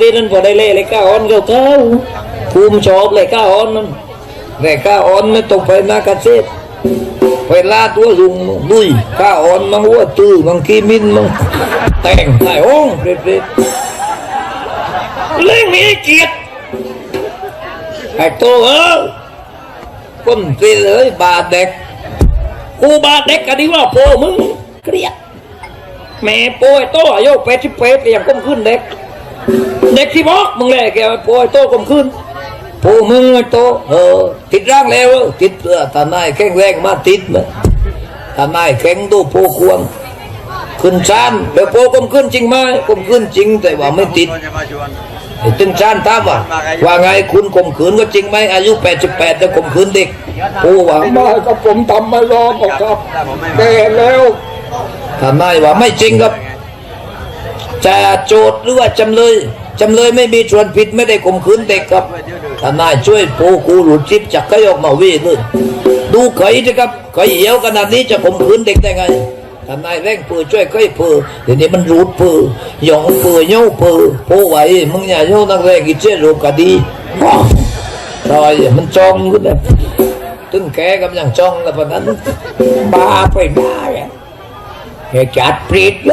ที่นั่นพอได้เล่เลยก้าออนเขาเขาภูมิชอบเลยก้าออนนั่นเลยก้าออนไม่ต้องไปนากาเซตไปลาตัวลุงดุยก้าออนมังหัวตื้อมังกีมินมังแต่งไอ้องเด็ดๆเล่งมีเกียรติไอ้โตเออคนไปเลยบาดเด็กกูบาดเด็กกันดีว่าโปมึงเครียดแม่โป่วยโตอายุแปดสิบแปดยังก้มขึ้นเด็ก เด็กที่บอกมึงแหละแกป่วยโตก้มขึ้นผู้มึงไอ้โตเออติดร่างแล้วติดเพื่อตานายแข็งแรงมาติดมั้ยตานายแข็งดูผู้ควงขึ้นชานเดี๋ยวโปก้มขึ้นจริงไหมก้มขึ้นจริงแต่ว่าไม่ติดจะมาชวนไอ้ตึงชานถามว่าว่าไงคุณข่มขืนก็จริงไหมอายุ88แต่ข่มขืนเด็กโอ้ว่าไม่ก็ผมทำมาลองครับแก่แล้วทำไมว่าไม่จริงครับ จะโจทย์หรือว่าจำเลยจำเลยไม่มีส่วนผิดไม่ได้ข่มขืนเด็กครับทนายช่วยโปกูหลุดจิบจากไขออกมาเว้ยเลยดูไขนะครับไขเหี่ยวขนาดนี้จะข่มขืนเด็กได้ไงทนายแร่งปือช่วยไขปือเดี๋ยวนี้มันรูดปือหยองปือเย้าปือโปไหวมึงอย่าโยนักแรงกิเจ้รูปคดีว้าวซอยมันจองขึ้นเลยตึ้งแกกำลังจองแล้วพอนั้นบ้าไปบ้าเนี่ยแกจัดปรีดโย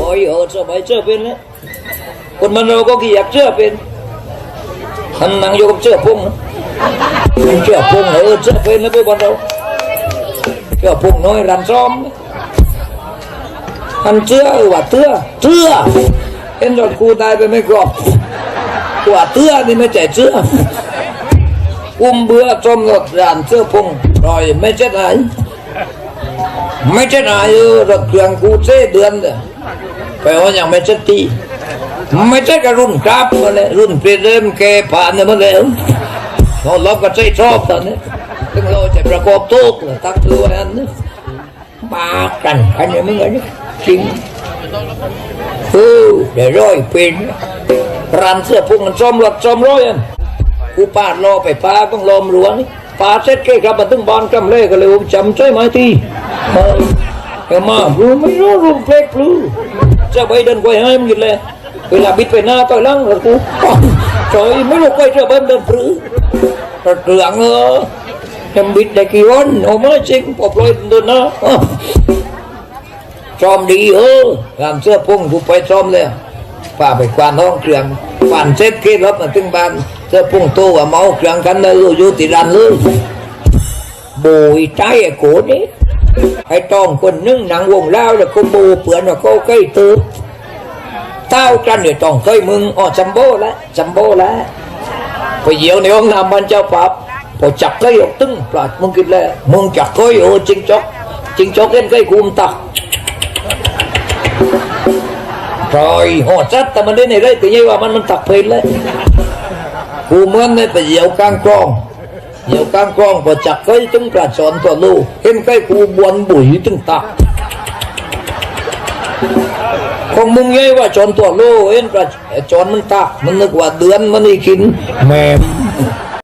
บอยเออสบายเชื่อเป็นเลยคนมโนก็ขี้อยากเชื่อเป็นหันนังโยกัเชื่อพุ่งเชื่อพุ่งเออเชื่อเป็นแล้วไปบอลเราเชื่อพุ่งน้อยรันซ้อมหันเชื่อว่าเชื่อเชื่อเอ็นดอดกูตายไปไม่กรอบกว่าเตื้อนี่ไม่ใจเชื่ออุ้มเบื่อจมหรถรานเชื่อพุ่งรอยไม่เจ็ดหา ไม่ใช่นายเออระเครื่องกูเส้เดือนเลยแปลว่ายังไม่ใช่ตีไม่ใช่กับรุ่นกราบมาเลยรุ่นเปลี่ยนเริ่มแกผ่านมาแล้วเราล็อกก็ใช้ชอบตอนนี้ถึงเราจะประกอบโต๊ะตั้งตัวอันนี้มากันกันอย่างมึงอะไรจริงเออเดี๋ยวร้อยเป็นร้านเสื้อพวกมันซ้อมหลักซ้อมร้อยอันกูปาดรอไปปาต้องลมหลวงปาเสร็จเก้ครับมาถึงบ้านกำเล่ก็เลยผมจำใช่ไหมที เออเออมารู้ไม่รู้รู้เพลกรู้จะไปเดินไปให้มันกินเลยเวลาบิดไปหน้าต่อยหลังแล้วกู trời ไม่รู้ใครจะเบิ้ลเดินปรือระเรืองเออจะบิดได้กี่วันโอ้ไม่จริงปอบลอยเดินหน้าซ้อมดีเออทำเสื้อพุ่งกูไปซ้อมเลยป้าไปควานห้องเครื่องควานเซ็ตเกรถมาถึงบ้านเสื้อพุ่งโตกับเมาเครื่องกันเลยอยู่ติดรันเลยบยใจไอ้โกนี่ ไอ้ตองคนนึ่งหนังวงเล่าแล้วก็บูเปื่อนว่าเขาใกล้ตื้อเต้ากันเนี่ยต้องเคยมึงอ๋อจัมโบ้แล้วจัมโบ้แล้วไปเยี่ยวในห้องน้ำมันเจ้าปับพอจับเคยออกตึ้งปลาดมึงกินแล้วมึงจับเคยโอ้จิงจกจิงจกเล่นเคยคุมตักรอยหอดจัดแต่มันเล่นในไรแต่ยังว่ามันมันตักเพลินเลยกูเหมือนในไปเยี่ยวกลางก เหี่ยวก้างกล้องประจักไก้จึงกระชอนตัวลูเห็นไก้กูบวนบุ๋ยถึงตักคงมึงยัยว่าชอนตัวลูเห็นกระชอนมันตักมันนึกว่าเดือนมันอีกินแม่